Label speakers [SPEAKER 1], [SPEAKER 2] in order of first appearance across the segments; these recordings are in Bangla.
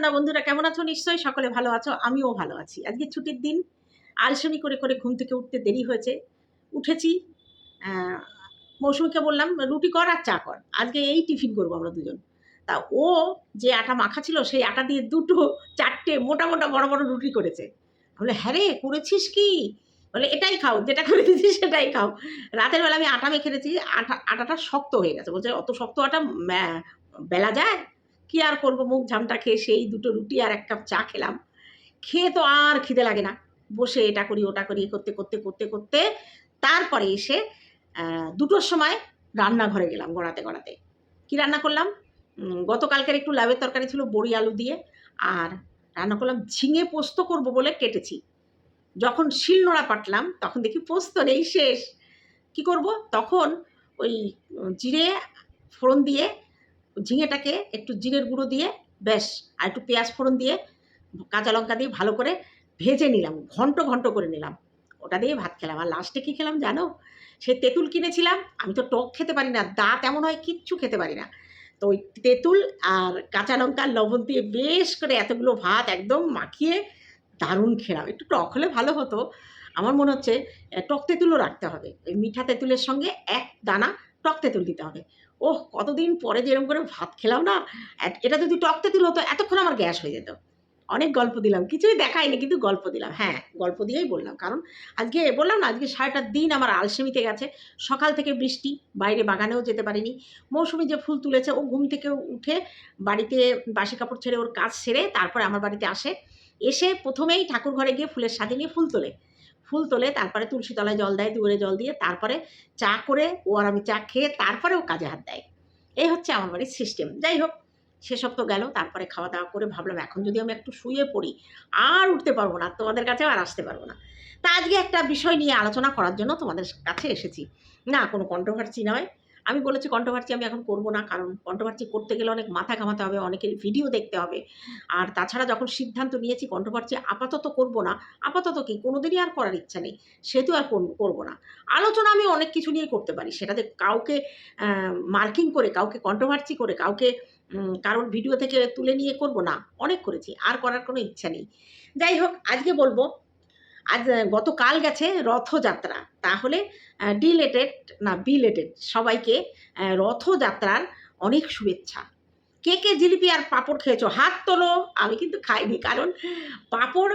[SPEAKER 1] সন্ধ্যা বন্ধুরা? কেমন আছো? নিশ্চয়ই সকলে ভালো আছো। আমিও ভালো আছি। আজকে ছুটির দিন। আলসেমি করে করে ঘুম থেকে উঠতে দেরি হয়েছে। উঠেছি। মৌসুমীকে বললাম, রুটি কর আর চা কর। আজকে এই টিফিন করব আমরা দুজন। তা ও যে আটা মাখা ছিল, সেই আটা দিয়ে দুটো, চারটে মোটা মোটা বড় বড় রুটি করেছে। বলে হ্যাঁ রে, করেছিস কি? বলে, এটাই খাও, যেটা করে দিয়েছিস সেটাই খাও। রাতের বেলা আমি আটা মেখে রেখেছি। আটা, আটাটা শক্ত হয়ে গেছে। বলছে, অত শক্ত আটা বেলা যায়? কি আর করব? মুখ ঝামটা খেয়ে সেই দুটো রুটি আর এক কাপ চা খেলাম। খেয়ে তো আর খিদে লাগে না। বসে এটা করি, ওটা করি করতে করতে করতে করতে তারপরে এসে দুটোর সময় রান্নাঘরে গেলাম গড়াতে গড়াতে। কি রান্না করলাম? গতকালকের একটু লাভের তরকারি ছিল বড়ি আলু দিয়ে। আর রান্না করলাম, ঝিঙে পোস্ত করব বলে কেটেছি। যখন শিলনোড়া পাটলাম, তখন দেখি পোস্ত নেই, শেষ। কি করব? তখন ওই জিরে ফোড়ন দিয়ে ঝিঙেটাকে একটু জিরের গুঁড়ো দিয়ে বেশ আর একটু পেঁয়াজ ফোড়ন দিয়ে কাঁচা লঙ্কা দিয়ে ভালো করে ভেজে নিলাম, ঘন্ট ঘন্ট করে নিলাম। ওটা দিয়ে ভাত খেলাম। আর লাস্টে কী খেলাম জানো? সে তেঁতুল কিনেছিলাম। আমি তো টক খেতে পারি না, দাঁত এমন হয় কিচ্ছু খেতে পারি না। তো ওই তেঁতুল আর কাঁচা লঙ্কা লবণ দিয়ে বেশ করে এতগুলো ভাত একদম মাখিয়ে দারুণ খেলাম। একটু টক হলে ভালো হতো। আমার মনে হচ্ছে টক তেঁতুলও রাখতে হবে। ওই মিঠা তেঁতুলের সঙ্গে এক দানা টক তেঁতুল দিতে হবে। ওহ, কতদিন পরে যেরকম করে ভাত খেলাম না এটা যদি টক তেঁতুল হতো, এতক্ষণ আমার গ্যাস হয়ে যেত। অনেক গল্প দিলাম, কিছুই দেখাইনি, কিন্তু গল্প দিলাম। হ্যাঁ গল্প দিয়েই বললাম, কারণ আজকে, বললাম না, আজকে সারাটা দিন আমার আলসেমিতে গেছে। সকাল থেকে বৃষ্টি, বাইরে বাগানেও যেতে পারিনি। মৌসুমি যে ফুল তুলেছে, ও ঘুম থেকে উঠে বাড়িতে বাসি কাপড় ছেড়ে ওর কাজ সেরে তারপরে আমার বাড়িতে আসে। এসে প্রথমেই ঠাকুর ঘরে গিয়ে ফুলের সাথে নিয়ে ফুল তোলে। ফুল তোলে, তারপরে তুলসী তলায় জল দেয়, দুয়ারে জল দিয়ে তারপরে চা করে ও আর আমি চা খেয়ে তারপরে ও কাজে হাত দেয়। এই হচ্ছে আমার বাড়ির সিস্টেম যাই হোক, সেসব তো গেল, তারপরে খাওয়া দাওয়া করে ভাবলাম এখন যদি আমি একটু শুয়ে পড়ি, আর উঠতে পারব না, তোমাদের কাছে আর আসতে পারব না। তা আজকে একটা বিষয় নিয়ে আলোচনা করার জন্য তোমাদের কাছে এসেছি। না কোনো কন্ট্রোভার্সি নয়। আমি বলেছি কন্ট্রোভার্সি আমি এখন করব না, কারণ কন্ট্রোভার্সি করতে গেলে অনেক মাথা ঘামাতে হবে, অনেকের ভিডিও দেখতে হবে। আর তাছাড়া যখন সিদ্ধান্ত নিয়েছি কন্ট্রোভার্সি আপাতত করব না, আপাতত কি? কোনোদিনই আর করার ইচ্ছা নেই, সেহেতু আর করব না। আলোচনা আমি অনেক কিছু নিয়ে করতে পারি, সেটাতে কাউকে মার্কিং করে, কাউকে কন্ট্রোভার্সি করে, কাউকে কারোর ভিডিও থেকে তুলে নিয়ে করব না, অনেক করেছি, আর করার কোনো ইচ্ছা নেই। যাই হোক, আজকে বলব আজ গতকাল গেছে রথযাত্রা। তাহলে ডিলেটেড না বিলেটেড সবাইকে রথযাত্রার অনেক শুভেচ্ছা। কে কে জিলিপি আর পাঁপড় খেয়েছো? হাত তোলো। আমি কিন্তু খাইনি, কারণ পাঁপড়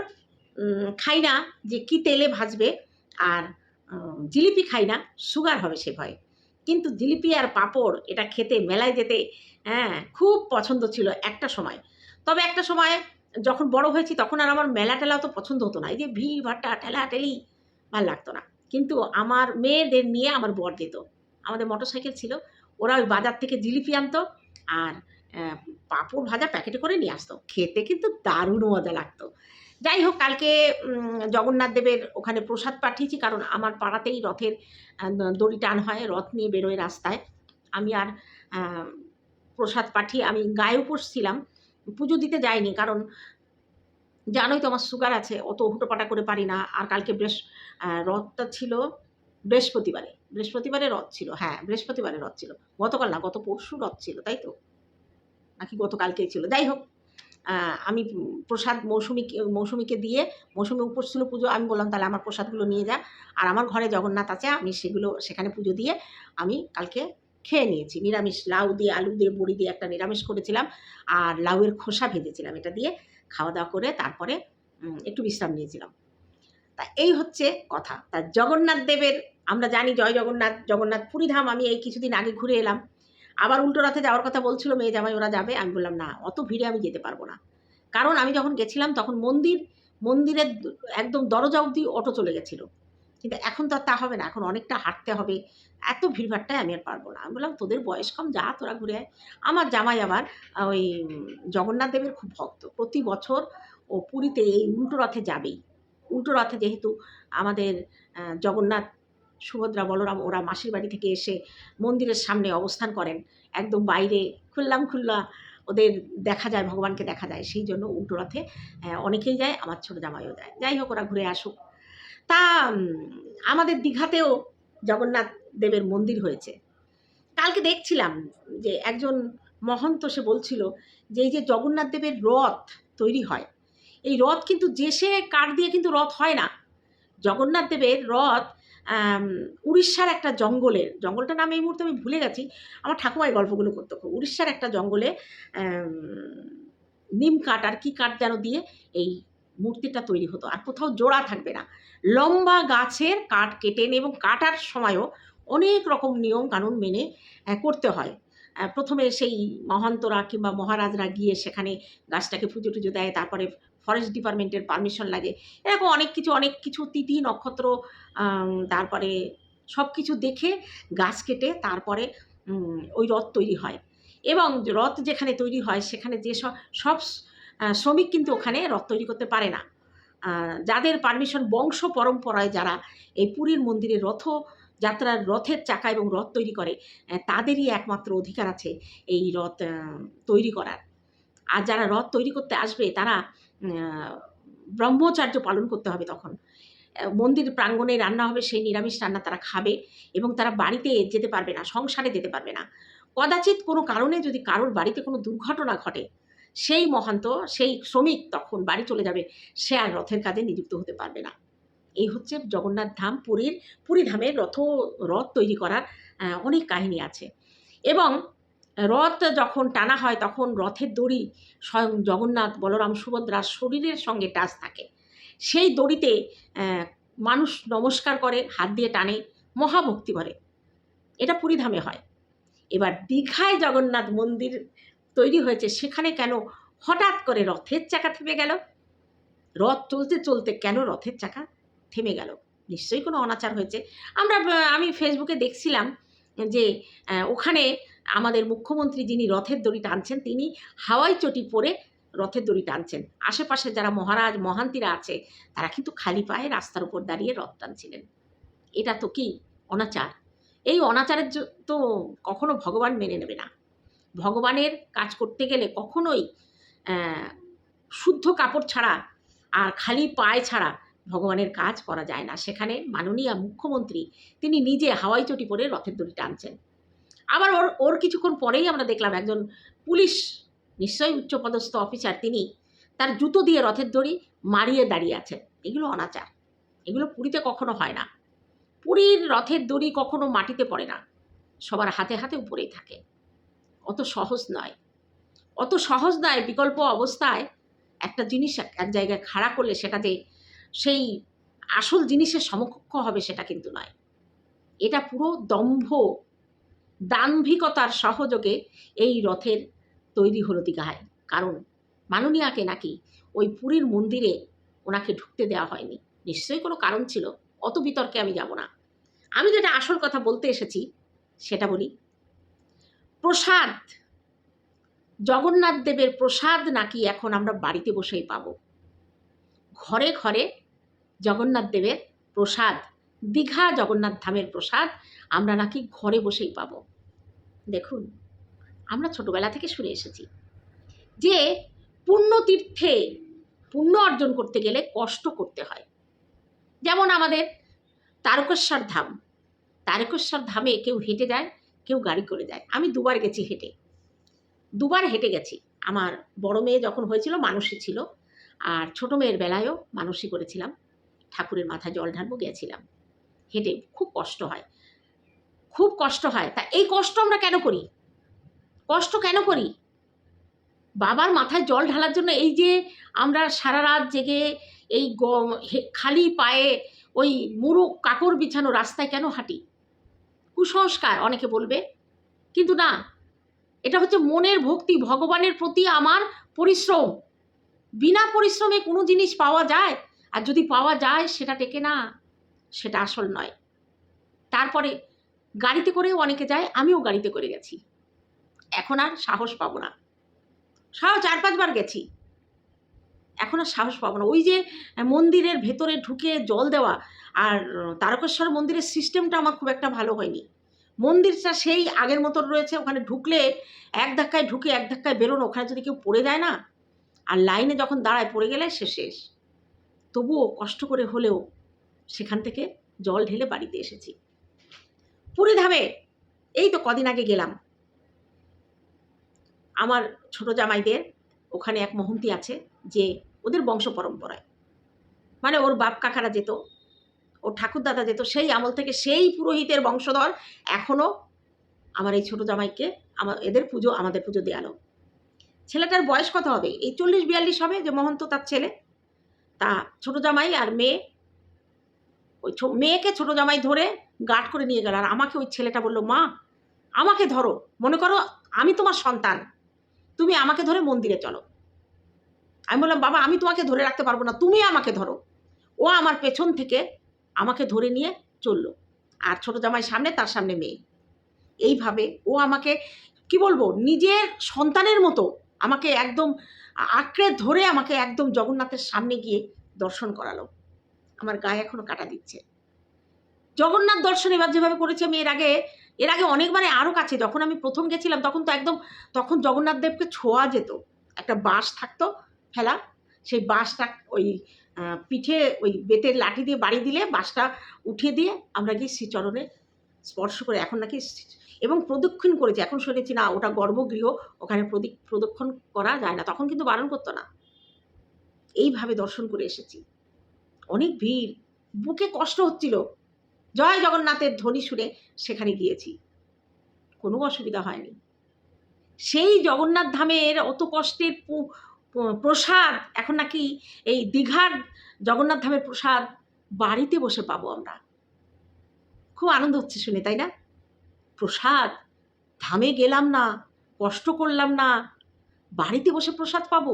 [SPEAKER 1] খাই না যে কি তেলে ভাজবে, আর জিলিপি খাই না, সুগার হবে সে ভয়ে। কিন্তু জিলিপি আর পাঁপড়, এটা খেতে, মেলায় যেতে হ্যাঁ খুব পছন্দ ছিল একটা সময়। তবে একটা সময় যখন বড় হয়েছি তখন আর আমার মেলা টেলা তো পছন্দ হতো না। এই যে ভিড়, ভাট্টা ঠেলা ঠেলি ভালো লাগতো না। কিন্তু আমার মেয়েদের নিয়ে আমার বর যেত। আমাদের মোটর সাইকেল ছিল। ওরা ওই বাজার থেকে জিলিপি আনতো আর পাঁপড় ভাজা প্যাকেটে করে নিয়ে আসতো। খেতে কিন্তু দারুণ মজা লাগতো। যাই হোক, কালকে জগন্নাথ দেবের ওখানে প্রসাদ পাঠিয়েছি কারণ আমার পাড়াতেই রথের দড়ি টান হয়, রথ নিয়ে বেরোয় রাস্তায়। আমি আর প্রসাদ পাঠিয়ে আমি গায়ে উপোস ছিলাম। পুজো দিতে যাইনি কারণ জানোই তো আমার সুগার আছে, অত হুটোপাটা করে পারি না। আর কালকে বৃহস্প রথটা ছিল বৃহস্পতিবারে বৃহস্পতিবারে রথ ছিল হ্যাঁ বৃহস্পতিবারে রথ ছিল। গতকাল না, গত পরশু রথ ছিল, তাই তো? নাকি গতকালকেই ছিল। যাই হোক আমি প্রসাদ মৌসুমিকে মৌসুমিকে দিয়ে, মৌসুমি উপোস ছিল পুজো, আমি বললাম, তাহলে আমার প্রসাদগুলো নিয়ে যা। আর আমার ঘরে জগন্নাথ আছে, আমি সেগুলো সেখানে পুজো দিয়ে আমি কালকে খেয়ে নিয়েছি। নিরামিষ লাউ দিয়ে, আলু দিয়ে, বড়ি দিয়ে একটা নিরামিষ করেছিলাম আর লাউয়ের খোসা ভেজেছিলাম এটা দিয়ে। খাওয়া দাওয়া করে তারপরে একটু বিশ্রাম নিয়েছিলাম। তা এই হচ্ছে কথা। তা জগন্নাথ দেবের, আমরা জানি জয় জগন্নাথ জগন্নাথ পুরীধাম, আমি এই কিছুদিন আগে ঘুরে এলাম। আবার উল্টো রাতে যাওয়ার কথা বলছিল, মেয়ে জামাই ওরা যাবে। আমি বললাম, না, অত ভিড়ে আমি যেতে পারব না। কারণ আমি যখন গেছিলাম, তখন মন্দির, মন্দিরের একদম দরজা অবধি অটো চলে গেছিল। কিন্তু এখন তো আর তা হবে না, এখন অনেকটা হাঁটতে হবে। এত ভিড়ভাড়টাই আমি আর পারব না। আমি বললাম, তোদের বয়স কম, যা, তোরা ঘুরে আয়। আমার জামাই আবার ওই জগন্নাথ দেবের খুব ভক্ত। প্রতি বছর ও পুরীতে এই উল্টো রথে যাবেই। উল্টো রথে যেহেতু আমাদের জগন্নাথ, সুভদ্রা, বলরাম, ওরা মাসির বাড়ি থেকে এসে মন্দিরের সামনে অবস্থান করেন। একদম বাইরে খুললাম খুল্লা ওদের দেখা যায়, ভগবানকে দেখা যায়। সেই জন্য উল্টো রথে অনেকেই যায়, আমার ছোটো জামাইও যায়। যাই হোক, ওরা ঘুরে আসুক। তা আমাদের দীঘাতেও জগন্নাথ দেবের মন্দির হয়েছে কালকে দেখছিলাম যে একজন মহন্ত সে বলছিল যে এই যে জগন্নাথ দেবের রথ তৈরি হয়, এই রথ কিন্তু যে সে কাঠ দিয়ে কিন্তু রথ হয় না জগন্নাথ দেবের রথ উড়িষ্যার একটা জঙ্গলের, জঙ্গলটার নাম এই মুহূর্তে আমি ভুলে গেছি, আমার ঠাকুমাই গল্পগুলো করতো। উড়িষ্যার একটা জঙ্গলে নিম কাঠ আর কি কাঠ যেন দিয়ে এই মূর্তিটা তৈরি হতো আর কোথাও জোড়া থাকবে না। লম্বা গাছের কাঠ কেটে এবং কাটার সময়ও অনেক রকম নিয়ম কানুন মেনে করতে হয়। প্রথমে সেই মহান্তরা কিংবা মহারাজরা গিয়ে সেখানে গাছটাকে পুজো টুজো দেয়, তারপরে ফরেস্ট ডিপার্টমেন্টের পারমিশন লাগে। এরকম অনেক কিছু অনেক কিছু তিথি, নক্ষত্র তারপরে সব কিছু দেখে গাছ কেটে তারপরে ওই রথ তৈরি হয়। এবং রথ যেখানে তৈরি হয়, সেখানে যে সব শ্রমিক কিন্তু ওখানে রথ তৈরি করতে পারে না। যাদের পারমিশন বংশ পরম্পরায় যারা এই পুরীর মন্দিরে রথ যাত্রার রথের চাকা এবং রথ তৈরি করে তাদেরই একমাত্র অধিকার আছে এই রথ তৈরি করার। আর যারা রথ তৈরি করতে আসবে, তারা ব্রহ্মচার্য পালন করতে হবে তখন। মন্দির প্রাঙ্গণে রান্না হবে, সেই নিরামিষ রান্না তারা খাবে এবং তারা বাড়িতে যেতে পারবে না, সংসারে যেতে পারবে না। কদাচিৎ কোনো কারণে যদি কারোর বাড়িতে কোনো দুর্ঘটনা ঘটে সেই মহান্ত, সেই শ্রমিক তখন বাড়ি চলে যাবে, সে আর রথের কাজে নিযুক্ত হতে পারবে না। এই হচ্ছে জগন্নাথ ধাম, পুরীর, পুরী ধামের রথ রথ তৈরি করার অনেক কাহিনী আছে। এবং রথ যখন টানা হয়, তখন রথের দড়ি স্বয়ং জগন্নাথ বলরাম সুভদ্রার শরীরের সঙ্গে টাচ থাকে। সেই দড়িতে মানুষ নমস্কার করে, হাত দিয়ে টানে, মহাভক্তি করে। এটা পুরীধামে হয়। এবার দীঘায় জগন্নাথ মন্দির তৈরি হয়েছে। সেখানে কেন হঠাৎ করে রথের চাকা থেমে গেল? রথ চলতে চলতে কেন রথের চাকা থেমে গেল? নিশ্চয়ই কোনো অনাচার হয়েছে। আমরা আমি ফেসবুকে দেখছিলাম যে ওখানে আমাদের মুখ্যমন্ত্রী যিনি রথের দড়ি টানছেন, তিনি হাওয়াই চটি পরে রথের দড়ি টানছেন। আশেপাশে যারা মহারাজ, মহান্তিরা আছে, তারা কিন্তু খালি পায়ে রাস্তার উপর দাঁড়িয়ে রথ টানছিলেন। এটা তো কি অনাচার? এই অনাচারের তো কখনো ভগবান মেনে নেবে না। ভগবানের কাজ করতে গেলে কখনোই শুদ্ধ কাপড় ছাড়া আর খালি পায়ে ছাড়া ভগবানের কাজ করা যায় না। সেখানে মাননীয় মুখ্যমন্ত্রী তিনি নিজে হাওয়াই চটি পরে রথের দড়ি টানছেন। আবার ওর ওর কিছুক্ষণ পরেই আমরা দেখলাম একজন পুলিশ, নিশ্চয়ই উচ্চপদস্থ অফিসার তিনি, তার জুতো দিয়ে রথের দড়ি মারিয়ে দাঁড়িয়ে আছেন। এগুলো অনাচার। এগুলো পুরীতে কখনো হয় না। পুরীর রথের দড়ি কখনো মাটিতে পড়ে না। সবার হাতে হাতে উপরেই থাকে। অত সহজ নয়। অত সহজ নয়, বিকল্প অবস্থায় একটা জিনিস এক- জায়গায় খাড়া করলে সেটা যে সেই আসল জিনিসের সমকক্ষ হবে সেটা কিন্তু নয়। এটা পুরো দম্ভ, দাম্ভিকতার সহযোগে এই রথের তৈরি হলো দীঘায়। কারণ মাননীয়াকে নাকি ওই পুরীর মন্দিরে ওনাকে ঢুকতে দেওয়া হয়নি। নিশ্চয়ই কোনো কারণ ছিল, অত বিতর্কে আমি যাব না। আমি যেটা আসল কথা বলতে এসেছি, সেটা বলি প্রসাদ। জগন্নাথ দেবের প্রসাদ নাকি এখন আমরা বাড়িতে বসেই পাবো। ঘরে ঘরে জগন্নাথ দেবের প্রসাদ, দীঘা জগন্নাথ ধামের প্রসাদ আমরা নাকি ঘরে বসেই পাবো। দেখুন, আমরা ছোটবেলা থেকে শুনে এসেছি যে পুণ্যতীর্থে পুণ্য অর্জন করতে গেলে কষ্ট করতে হয়। যেমন আমাদের তারকেশ্বর ধাম, তারকেশ্বর ধামে কেউ হেঁটে যায় কেউ গাড়ি করে যায়। আমি দুবার গেছি হেঁটে। দুবার হেঁটে গেছি। আমার বড় মেয়ে যখন হয়েছিল মানুষই ছিল। আর ছোট মেয়ের বেলায়ও মানুষই করেছিলাম। ঠাকুরের মাথায় জল ঢালবো, গেছিলাম। হেঁটে খুব কষ্ট হয়। খুব কষ্ট হয়। তা এই কষ্ট আমরা কেন করি? কষ্ট কেন করি? বাবার মাথায় জল ঢালার জন্য এই যে আমরা সারা রাত জেগে এই খালি পায়ে ওই মুরু কাকর বিছানো রাস্তায় কেন হাঁটি? কুসংস্কার, অনেকে বলবে। কিন্তু না, এটা হচ্ছে মনের ভক্তি, ভগবানের প্রতি আমার পরিশ্রম। বিনা পরিশ্রমে কোনো জিনিস পাওয়া যায়, আর যদি পাওয়া যায়, সেটা টেকে না, সেটা আসল নয়। তারপরে গাড়িতে করেও অনেকে যায়, আমিও গাড়িতে করে গেছি। এখন আর সাহস পাবো না। সাহস চার পাঁচবার গেছি। এখন আর সাহস পাবো না। ওই যে মন্দিরের ভেতরে ঢুকে জল দেওয়া আর তারকেশ্বর মন্দিরের সিস্টেমটা আমার খুব একটা ভালো হয়নি। মন্দিরটা সেই আগের মতন রয়েছে, ওখানে ঢুকলে এক ধাক্কায় ঢুকে এক ধাক্কায় বেরোনো, ওখানে যদি কেউ পড়ে যায় না, আর লাইনে যখন দাঁড়ায় পড়ে গেলে সে শেষ। তবুও কষ্ট করে হলেও সেখান থেকে জল ঢেলে বাড়িতে এসেছি। পুরী ধামে, এই তো কদিন আগে গেলাম। আমার ছোট জামাইদের ওখানে এক মহন্তি আছে যে ওদের বংশ পরম্পরায়। মানে ওর বাপ কাকারা যেত, ওর ঠাকুরদাদা যেত, সেই আমল থেকে সেই পুরোহিতের বংশধর এখনও আমার এই ছোট জামাইকে আমার এদের পুজো, আমাদের পুজো দেয়ালো ছেলেটার বয়স কত হবে? এই চল্লিশ বিয়াল্লিশ হবে যে মহন্ত তার ছেলে। তা ছোট জামাই আর মেয়ে, ওই মেয়েকে ছোট জামাই ধরে গার্ড করে নিয়ে গেল। আর আমাকে ওই ছেলেটা বলল, মা, আমাকে ধরো। মনে করো আমি তোমার সন্তান। তুমি আমাকে ধরে মন্দিরে চলো। আমি বললাম, বাবা, আমি তোমাকে ধরে রাখতে পারব না, তুমি আমাকে ধরো। ও আমার পেছন থেকে আমাকে ধরে নিয়ে চলল। আর ছোট জামাই সামনে, তার সামনে মেয়ে। এইভাবে ও আমাকে, কি বলব, নিজের সন্তানের মতো আমাকে একদম আঁকড়ে ধরে আমাকে একদম জগন্নাথের সামনে গিয়ে দর্শন করালো। আমার গায়ে এখনও কাটা দিচ্ছে। জগন্নাথ দর্শন এবার যেভাবে করেছে আমি এর আগে এর আগে অনেকবারে আরও কাছে, যখন আমি প্রথম গেছিলাম, তখন তো একদম, তখন জগন্নাথ দেবকে ছোঁয়া যেত। একটা বাঁশ থাকতো ফেলা, সেই বাঁশটা ওই পিঠে ওই বেতের লাঠি দিয়ে বাড়ি দিলে বাঁশটা উঠিয়ে দিয়ে আমরা গিয়ে শ্রীচরণে স্পর্শ করে, এখন নাকি এবং প্রদক্ষিণ করেছি। এখন শুনেছি, না, ওটা গর্ভগৃহ, ওখানে প্রদি- প্রদক্ষিণ করা যায় না। তখন কিন্তু বারণ করতো না। এইভাবে দর্শন করে এসেছি। অনেক ভিড়। বুকে কষ্ট হচ্ছিল। জয় জগন্নাথের ধ্বনি শুনে সেখানে গিয়েছি। কোনো অসুবিধা হয়নি। সেই জগন্নাথ ধামের অত কষ্টের প্রসাদ, এখন নাকি এই দীঘার জগন্নাথ ধামের প্রসাদ বাড়িতে বসে পাবো আমরা। খুব আনন্দ হচ্ছে শুনে, তাই না? প্রসাদ, ধামে গেলাম না, কষ্ট করলাম না, বাড়িতে বসে প্রসাদ পাবো,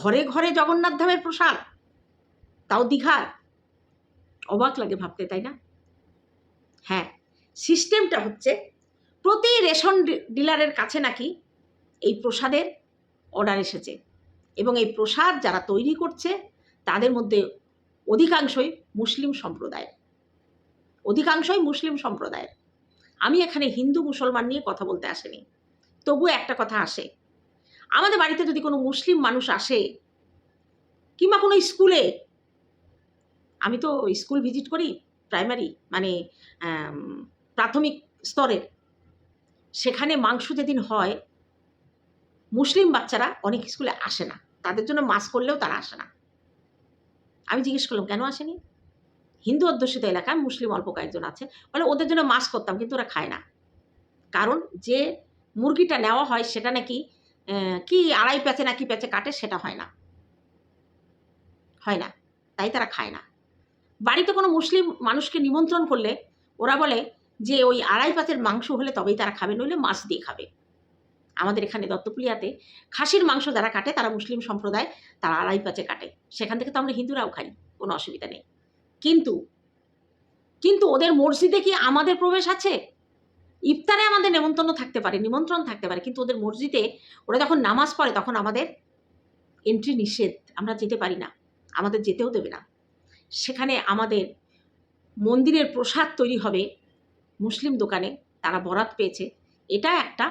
[SPEAKER 1] ঘরে ঘরে জগন্নাথ ধামের প্রসাদ, তাও দীঘার। অবাক লাগে ভাবতে, তাই না? হ্যাঁ সিস্টেমটা হচ্ছে প্রতি রেশন ডিলারের কাছে নাকি এই প্রসাদের অর্ডার এসেছে। এবং এই প্রসাদ যারা তৈরি করছে, তাদের মধ্যে অধিকাংশই মুসলিম সম্প্রদায়ের। অধিকাংশই মুসলিম সম্প্রদায়ের। আমি এখানে হিন্দু মুসলমান নিয়ে কথা বলতে আসেনি। তবু একটা কথা আসে। আমাদের বাড়িতে যদি কোনো মুসলিম মানুষ আসে, কিংবা কোনো স্কুলে, আমি তো স্কুল ভিজিট করি প্রাইমারি মানে প্রাথমিক স্তরের। সেখানে মাংস যেদিন হয়, মুসলিম বাচ্চারা অনেক স্কুলে আসে না। তাদের জন্য মাস করলেও তারা আসে না। আমি জিজ্ঞেস করলাম, কেন আসেনি? হিন্দু অধ্যুষিত এলাকায় মুসলিম অল্প কয়েকজন আছে। বলে, ওদের জন্য মাস করতাম, কিন্তু ওরা খায় না। কারণ, যে মুরগিটা নেওয়া হয়, সেটা নাকি কি আড়াই প্যাচে নাকি প্যাচে কাটে, সেটা হয় না। হয় না। তাই তারা খায় না। বাড়িতে কোনো মুসলিম মানুষকে নিমন্ত্রণ করলে ওরা বলে যে ওই আড়াই প্যাচের মাংস হলে তবেই তারা খাবে, নইলে মাছ দিয়ে খাবে। আমাদের এখানে দত্তপুলিয়াতে খাসির মাংস যারা কাটে, তারা মুসলিম সম্প্রদায়, তারা আড়াই প্যাচে কাটে। সেখান থেকে তো আমরা হিন্দুরাও খাই, কোনো অসুবিধা নেই। কিন্তু কিন্তু ওদের মসজিদে কি আমাদের প্রবেশ আছে? ইফতারে আমাদের নেমন্তন্ন থাকতে পারে, নিমন্ত্রণ থাকতে পারে, কিন্তু ওদের মসজিদে ওরা যখন নামাজ পড়ে, তখন আমাদের এন্ট্রি নিষেধ। আমরা যেতে পারি না। আমাদের যেতেও দেবে না। সেখানে আমাদের মন্দিরের প্রসাদ তৈরি হবে মুসলিম দোকানে, তারা বরাত পেয়েছে। এটা একটা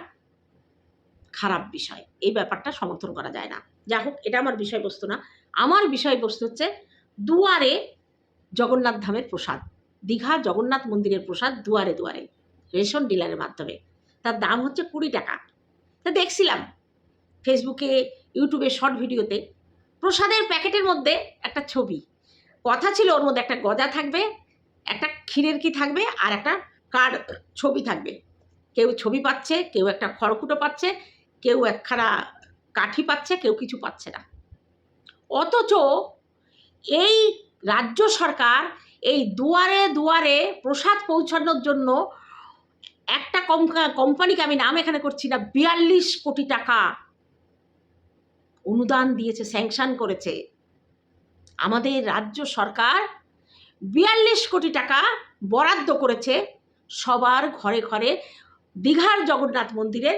[SPEAKER 1] খারাপ বিষয়। এই ব্যাপারটা সমর্থন করা যায় না। যা হোক, এটা আমার বিষয়বস্তু না। আমার বিষয়বস্তু হচ্ছে দুয়ারে জগন্নাথ ধামের প্রসাদ। দীঘা জগন্নাথ মন্দিরের প্রসাদ দুয়ারে দুয়ারে, রেশন ডিলারের মাধ্যমে। তার দাম হচ্ছে কুড়ি টাকা। তা দেখছিলাম ফেসবুকে, ইউটিউবে শর্ট ভিডিওতে প্রসাদের প্যাকেটের মধ্যে একটা ছবি। কথা ছিল, ওর মধ্যে একটা গজা থাকবে, একটা ক্ষীরের কি থাকবে, আর একটা কার ছবি থাকবে। কেউ ছবি পাচ্ছে, কেউ একটা খড়কুটো পাচ্ছে, কেউ একখানা কাঠি পাচ্ছে, কেউ কিছু পাচ্ছে না। অথচ এই রাজ্য সরকার এই দুয়ারে দুয়ারে প্রসাদ পৌঁছানোর জন্য একটা কম- কোম্পানিকে আমি নাম এখানে করছি না, বিয়াল্লিশ কোটি টাকা অনুদান দিয়েছে, স্যাংশন করেছে। আমাদের রাজ্য সরকার বিয়াল্লিশ কোটি টাকা বরাদ্দ করেছে সবার ঘরে ঘরে দীঘার জগন্নাথ মন্দিরে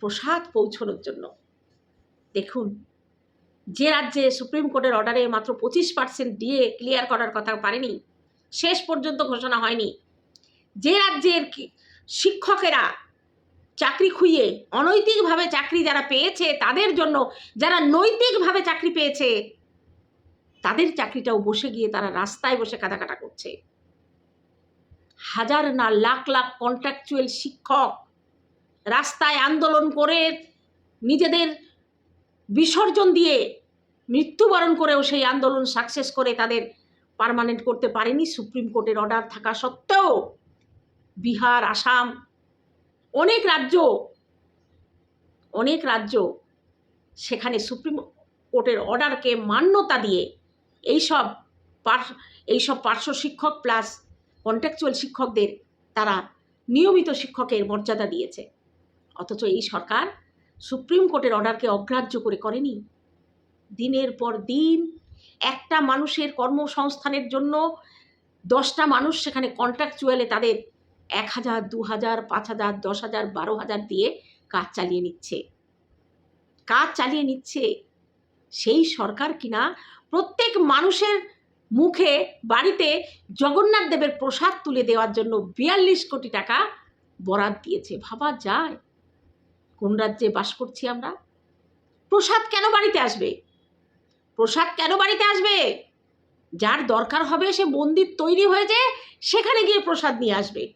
[SPEAKER 1] প্রসাদ পৌঁছানোর জন্য। দেখুন, যে রাজ্যে সুপ্রিম কোর্টের অর্ডারে মাত্র পঁচিশ পার্সেন্ট দিয়ে ক্লিয়ার করার কথা পারেনি, শেষ পর্যন্ত ঘোষণা হয়নি। যে রাজ্যের শিক্ষকেরা চাকরি খুইয়ে অনৈতিকভাবে চাকরি যারা পেয়েছে তাদের জন্য, যারা নৈতিকভাবে চাকরি পেয়েছে তাদের চাকরিটাও বসে গিয়ে তারা রাস্তায় বসে কাটাকাটা করছে। হাজার না লাখ লাখ কন্ট্রাকচুয়াল শিক্ষক রাস্তায় আন্দোলন করে নিজেদের বিসর্জন দিয়ে মৃত্যুবরণ করেও সেই আন্দোলন সাকসেস করে তাদের পার্মানেন্ট করতে পারেনি। সুপ্রিম কোর্টের অর্ডার থাকা সত্ত্বেও বিহার, আসাম অনেক রাজ্য অনেক রাজ্য সেখানে সুপ্রিম কোর্টের অর্ডারকে মান্যতা দিয়ে এইসব পার্শ এইসব পার্শ্ব শিক্ষক প্লাস কন্ট্রাকচুয়াল শিক্ষকদের তারা নিয়মিত শিক্ষকের মর্যাদা দিয়েছে। অথচ এই সরকার সুপ্রিম কোর্টের অর্ডারকে অগ্রাহ্য করে করেনি। দিনের পর দিন একটা মানুষের কর্মসংস্থানের জন্য দশটা মানুষ সেখানে কন্ট্রাকচুয়ালে তাদের এক হাজার, দু হাজার, পাঁচ হাজার, দশ হাজার, বারো হাজার দিয়ে কাজ চালিয়ে নিচ্ছে। কাজ চালিয়ে নিচ্ছে। সেই সরকার কিনা প্রত্যেক মানুষের মুখে বাড়িতে জগন্নাথ দেবের প্রসাদ তুলে দেওয়ার জন্য বিয়াল্লিশ কোটি টাকা বরাদ দিয়েছে। ভাবা যায়? কোন রাজ্যে বাস করছি আমরা? প্রসাদ কেন বাড়িতে আসবে? প্রসাদ কেন বাড়িতে আসবে? যার দরকার হবে সে মন্দির তৈরি হয়েছে, সেখানে গিয়ে প্রসাদ নিয়ে আসবে।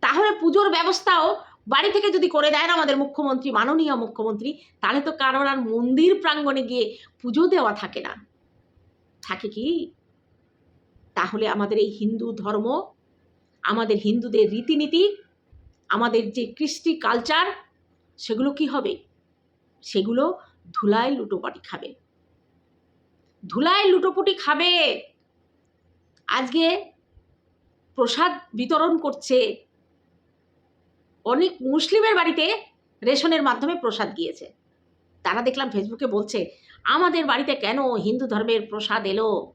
[SPEAKER 1] তাহলে পুজোর ব্যবস্থাও বাড়ি থেকে যদি করে দেয় না আমাদের মুখ্যমন্ত্রী, মাননীয় মুখ্যমন্ত্রী, তাহলে তো কারোর আর মন্দির প্রাঙ্গণে গিয়ে পুজো দেওয়া থাকে না। থাকে কি? তাহলে আমাদের এই হিন্দু ধর্ম, আমাদের হিন্দুদের রীতিনীতি, আমাদের যে কৃষ্টি কালচার সেগুলো কি হবে? সেগুলো ধুলায় লুটোপাটি খাবে। ধুলায় লুটোপুটি খাবে। আজকে প্রসাদ বিতরণ করছে অনেক মুসলিমের বাড়িতে রেশনের মাধ্যমে প্রসাদ গিয়েছে। তারা দেখলাম ফেসবুকে বলছে, আমাদের বাড়িতে কেন হিন্দু ধর্মের প্রসাদ এলো?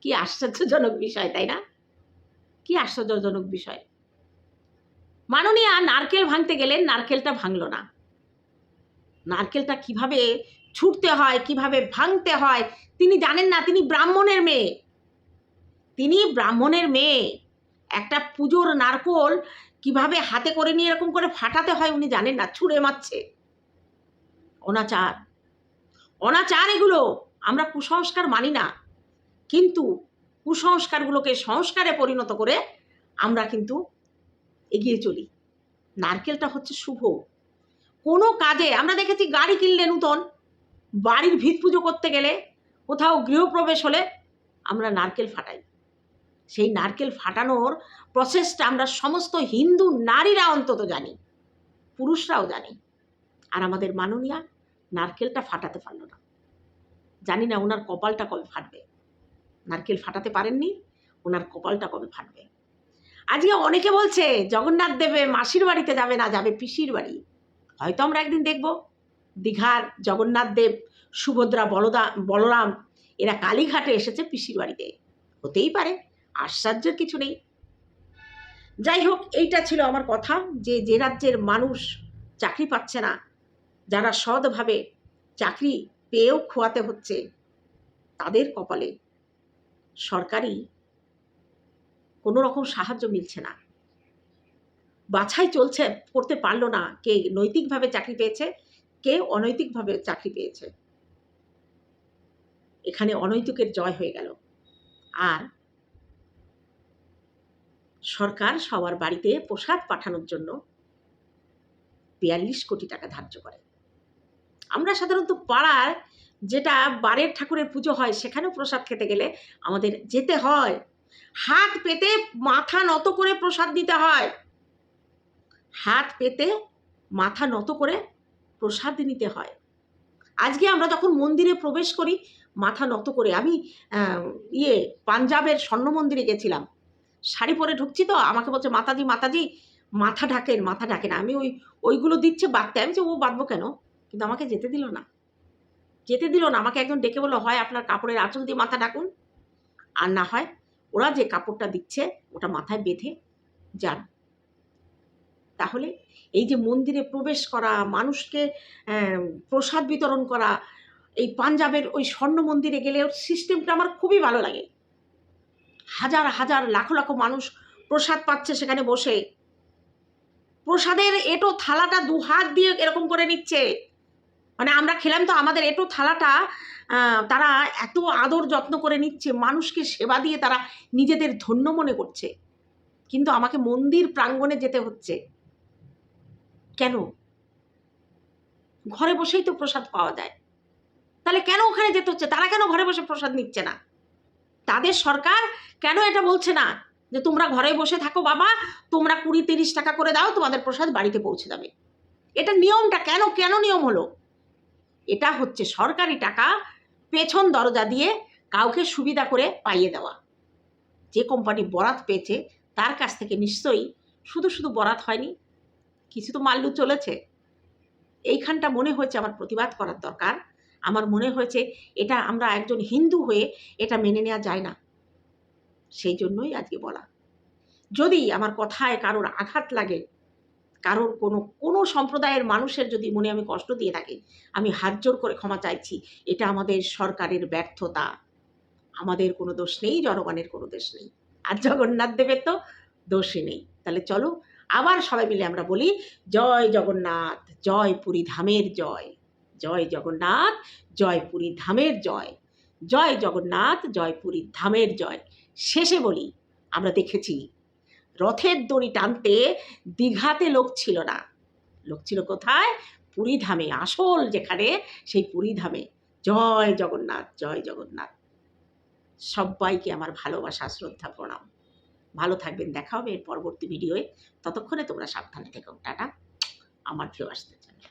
[SPEAKER 1] কি আশ্চর্যজনক বিষয়, তাই না? কি আশ্চর্যজনক বিষয়। মাননীয়া নারকেল ভাঙতে গেলেন নারকেলটা ভাঙলো না। নারকেলটা কীভাবে ছুটতে হয়, কীভাবে ভাঙতে হয়, তিনি জানেন না, তিনি ব্রাহ্মণের মেয়ে। তিনি ব্রাহ্মণের মেয়ে। একটা পুজোর নারকোল কীভাবে হাতে করে নিয়ে এরকম করে ফাটাতে হয় উনি জানেন না, ছুঁড়ে মারছে। অনাচার। অনাচার এগুলো, আমরা কুসংস্কার মানি না। কিন্তু কুসংস্কারগুলোকে সংস্কারে পরিণত করে আমরা কিন্তু এগিয়ে চলি। নারকেলটা হচ্ছে শুভ। কোনো কাজে, আমরা দেখেছি গাড়ি কিনলে নূতন, বাড়ির ভিত পুজো করতে গেলে কোথাও গৃহপ্রবেশ হলে আমরা নারকেল ফাটাই। সেই নারকেল ফাটানোর প্রসেসটা আমরা সমস্ত হিন্দু নারীরা অন্তত জানি, পুরুষরাও জানি। আর আমাদের মাননীয়া নারকেলটা ফাটাতে পারল না। জানি না ওনার কপালটা কবে ফাটবে। নারকেল ফাটাতে পারেননি, ওনার কপালটা কবে ফাটবে। আজকে অনেকে বলছে, জগন্নাথ দেবে, মাসির বাড়িতে যাবে না, যাবে পিসির বাড়ি। হয়তো আমরা একদিন দেখব। দীঘার জগন্নাথ দেব, সুভদ্রা, বলদা, বলরাম, এরা কালীঘাটে এসেছে পিসির বাড়িতে। হতেই পারে। আশ্চর্যের কিছু নেই। যাই হোক এইটা ছিল আমার কথা যে যে রাজ্যের মানুষ চাকরি পাচ্ছে না, যারা সৎভাবে চাকরি পেয়েও খোয়াতে হচ্ছে, তাদের কপালে সরকারি কোনো রকম সাহায্য মিলছে না। বাছাই চলছে, করতে পারল না কে নৈতিকভাবে চাকরি পেয়েছে, কে অনৈতিকভাবে চাকরি পেয়েছে। এখানে অনৈতিকের জয় হয়ে গেল। আর সরকার সবার বাড়িতে প্রসাদ পাঠানোর জন্য বিয়াল্লিশ কোটি টাকা ধার্য করে। আমরা সাধারণত পাড়ার যেটা বারের ঠাকুরের পুজো হয়, সেখানেও প্রসাদ খেতে গেলে আমাদের যেতে হয়। হাত পেতে মাথা নত করে প্রসাদ দিতে হয়। হাত পেতে মাথা নত করে প্রসাদ নিতে হয়। আজকে আমরা যখন মন্দিরে প্রবেশ করি, মাথা নত করে আমি ইয়ে পাঞ্জাবের স্বর্ণ মন্দিরে গেছিলাম। শাড়ি পরে ঢুকছি তো, আমাকে বলছে, মাতাজি মাতাজি, মাথা ঢাকেন মাথা ঢাকেন। আমি ওই, ওইগুলো দিচ্ছে বাঁধতে আমি যে ও বাঁধবো কেন? কিন্তু আমাকে যেতে দিল না। যেতে দিল না। আমাকে একজন ডেকে বলল, হয়, আপনার কাপড়ের আঁচল দিয়ে মাথা ঢাকুন। আর না হয়, ওরা যে কাপড়টা দিচ্ছে, ওটা মাথায় বেঁধে যান। তাহলে এই যে মন্দিরে প্রবেশ করা, মানুষকে প্রসাদ বিতরণ করা, এই পাঞ্জাবের ওই স্বর্ণ মন্দিরে গেলে সিস্টেমটা আমার খুবই ভালো লাগে। হাজার হাজার, লাখো লাখো মানুষ প্রসাদ পাচ্ছে সেখানে বসে। প্রসাদের এটো থালাটা দু হাত দিয়ে এরকম করে নিচ্ছে। মানে আমরা খেলাম তো আমাদের এটো থালাটা তারা এত আদর যত্ন করে নিচ্ছে, মানুষকে সেবা দিয়ে তারা নিজেদের ধন্য মনে করছে। কিন্তু আমাকে মন্দির প্রাঙ্গণে যেতে হচ্ছে। কেন? ঘরে বসেই তো প্রসাদ পাওয়া যায়। তাহলে কেন ওখানে যেতে হচ্ছে? তারা কেন ঘরে বসে প্রসাদ নিচ্ছে না? তাদের সরকার কেন এটা বলছে না? যে তোমরা ঘরে বসে থাকো বাবা, তোমরা কুড়ি তিরিশ টাকা করে দাও, তোমাদের প্রসাদ বাড়িতে পৌঁছে যাবে। এটা নিয়মটা কেন কেন নিয়ম হলো? এটা হচ্ছে সরকারি টাকা পেছন দরজা দিয়ে কাউকে সুবিধা করে পাইয়ে দেওয়া। যে কোম্পানি বরাত পেয়েছে, তার কাছ থেকে নিশ্চয়ই শুধু শুধু বরাত হয়নি, কিছু তো মাল্লু চলেছে। এইখানটা মনে হয়েছে আমার প্রতিবাদ করার দরকার। আমার মনে হয়েছে এটা আমরা একজন হিন্দু হয়ে এটা মেনে নেওয়া যায় না। সেই জন্যই আজকে বলা। যদি আমার কথায় কারোর আঘাত লাগে, কারোর কোনো কোনো সম্প্রদায়ের মানুষের যদি মনে আমি কষ্ট দিয়ে থাকি, আমি হাত জোর করে ক্ষমা চাইছি, এটা আমাদের সরকারের ব্যর্থতা। আমাদের কোনো দোষ নেই, জনগণের কোনো দোষ নেই। আর জগন্নাথ দেবের তো দোষই নেই। তাহলে চলো আবার সবাই মিলে আমরা বলি, জয় জগন্নাথ, জয় পুরী ধামের জয়। জয় জগন্নাথ, জয় পুরী ধামের জয়। জয় জগন্নাথ, জয় পুরী ধামের জয়। শেষে বলি, আমরা দেখেছি, রথের দড়ি টানতে দীঘাতে লোক ছিল না। লোক ছিল কোথায়? পুরী ধামে, আসল যেখানে, সেই পুরী ধামে। জয় জগন্নাথ জয় জগন্নাথ। সবাইকে আমার ভালোবাসা, শ্রদ্ধা, প্রণাম। ভালো থাকবেন, দেখা হবে এর পরবর্তী ভিডিওয়ে ততক্ষণে তোমরা সাবধানে থেকো। টাটা। আমার কেউ আসতে চান